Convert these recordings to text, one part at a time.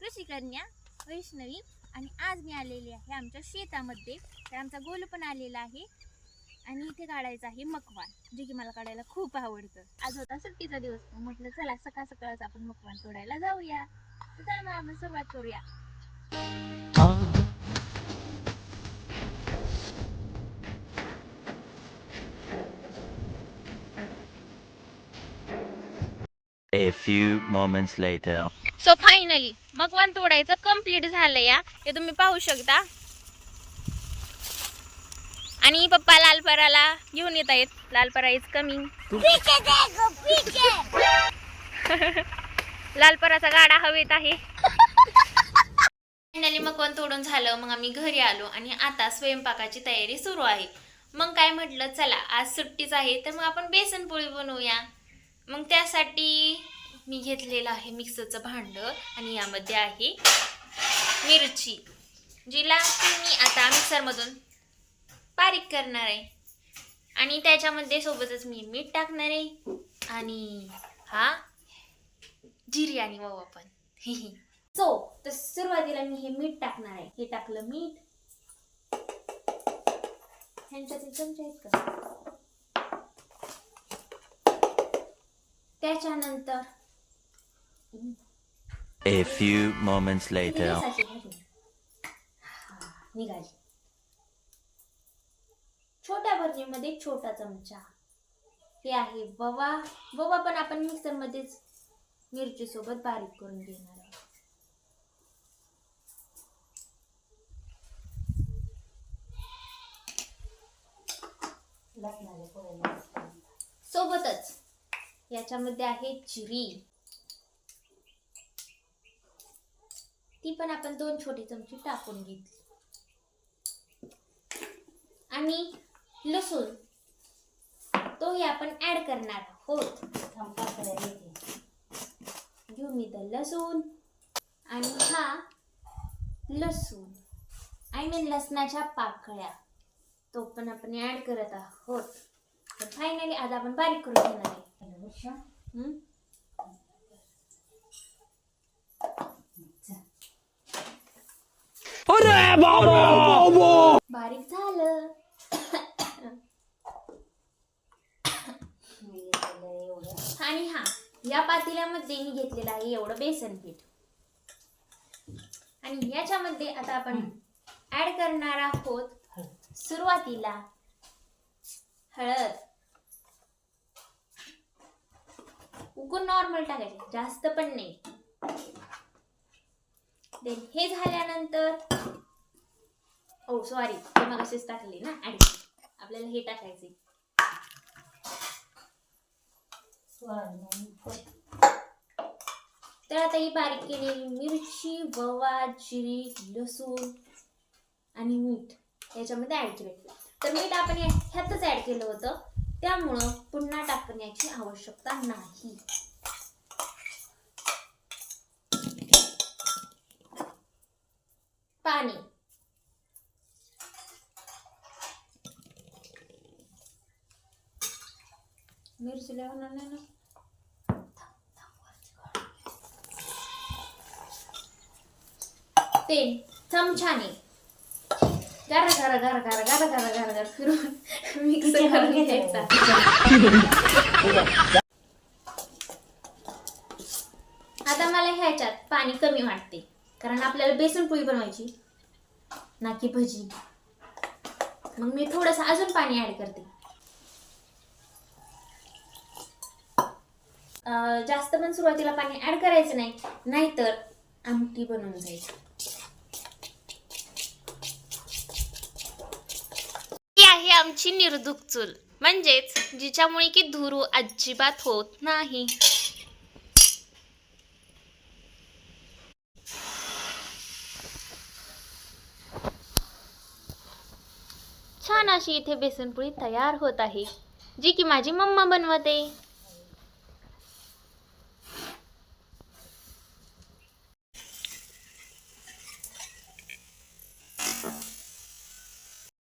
कृषी कन्या वैष्णवी आणि आज मी आलेली आहे आमच्या शेतामध्ये. तर आमचा गोल पण आलेला आहे. आणि इथे काढायचं आहे मकवान जे की मला काढायला खूप आवडतं. आज होता सुट्टीचा दिवस म्हटलं चला सकाळ सकाळच आपण मकवान तोडायला जाऊया. चला मग आपण सुरुवात करूया. A few moments later. Finally मकवान तोडायचं कंप्लीट झालं या. हे तुम्ही पाहू शकता. आणि पप्पा लालपराला घेऊन येत आहेत. लालपरा इज कमिंग लालपराचा गाडा हवेत आहे. फायनली मकवान तोडून झालं. मग आम्ही घरी आलो आणि आता स्वयंपाकाची तयारी सुरू आहे. मग काय म्हटलं? चला आज सुट्टीच आहे तर मग आपण बेसन पोळी बनवूया. मग त्यासाठी मी घेतलेलं आहे मिक्सरचं भांडं आणि यामध्ये आहे मिरची जिला की मी आता मिक्सरमधून बारीक करणार आहे. आणि त्याच्यामध्ये सोबतच मी मीठ टाकणार आहे आणि हा जिरी आणि वाव पण. सो तर सुरुवातीला मी हे मीठ टाकणार आहे. हे टाकलं मीठ. ह्यांच्या ते चमचे आहेत का? त्याच्यानंतर A few moments later. निघाली. छोट्या भरणीमध्ये छोटा चमचा. हे आहे बवा बवा पण आपण मिक्सर मध्येच मिरची सोबत बारीक करून घेणार आहोत. सोबतच याच्यामध्ये आहे जिरी ती पण आपण दोन छोटी चमची टाकून घेतली. आणि लसूण तोही आपण ऍड करणार आहोत. घेऊ मी तर लसूण. आणि हा लसूण आय मीन लसणाच्या पाकळ्या तो पण आपण ऍड करत आहोत. तर फायनली आज आपण बारीक करून घेणार आहे. बारीक झालं. आणि हा या पातेल्यामध्ये मी घेतलेलं आहे एवढं बेसन पीठ. आणि याच्यामध्ये आता आपण ऍड करणार आहोत सुरुवातीला हळद. उकून नॉर्मल टाकायचे जास्त पण नाही. हे झाल्यानंतर ओ सॉरी ते मग असेच टाकले ना ऍड आपल्याला हे टाकायचे तर आता ही बारीक केलेली मिरची बवा जिरी लसूण आणि मीठ याच्यामध्ये ऍड केले तर मीठ आपण ह्यातच ऍड केलं होतं. त्यामुळं पुन्हा टाकण्याची आवश्यकता नाही. पाणी. मिरची लय होणार नाही ना तेल चमच्याने गारा गारा गारा गारा गारा गारा गारा गारा फिरून मिक्स करून घ्यायचा आता मला ह्याच्यात पाणी कमी वाटते. कारण आपल्याला बेसन पोळी बनवायची. ना की भजी. मग मी थोडंसं अजून पाणी ऍड करते. जास्त पण सुरुवातीला पाणी ऍड करायचं नाही नाहीतर आमटी बनवून जायची ही आहे आमची निर्धुक चूल. म्हणजेच जिच्यामुळे की धुरू अजिबात होत नाही. छान अशी इथे बेसनपोळी तयार होत आहे जी की माझी मम्मा बनवते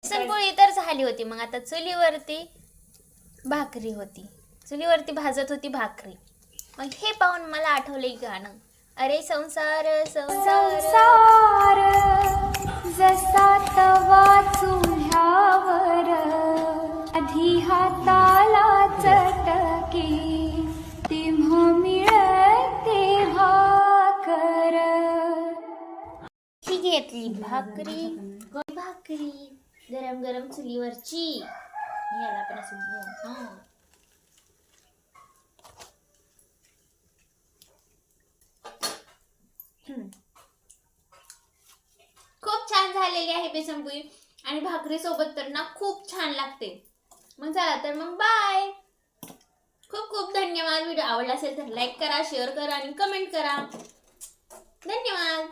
बेसनपोळी तर झाली होती. मग आता चुलीवरती भाकरी होती. चुलीवरती भाजत होती भाकरी. मग हे पाहून मला आठवलं गाणं. अरे संसार संसार. जसा तवा चुल्ह्यावर आधी हाताला चटके तेव्हा मिळते भाकर. ही घेतली भाकरी. भाकरी. गरम गरम चुलीवरची याला पण असं खूप छान झालेली आहे बेसनपुरी. आणि भाकरी सोबत तर ना खूप छान लागते. मग चला तर मग बाय खूप खूप धन्यवाद. व्हिडिओ आवडला असेल तर लाईक करा शेअर करा आणि कमेंट करा. धन्यवाद.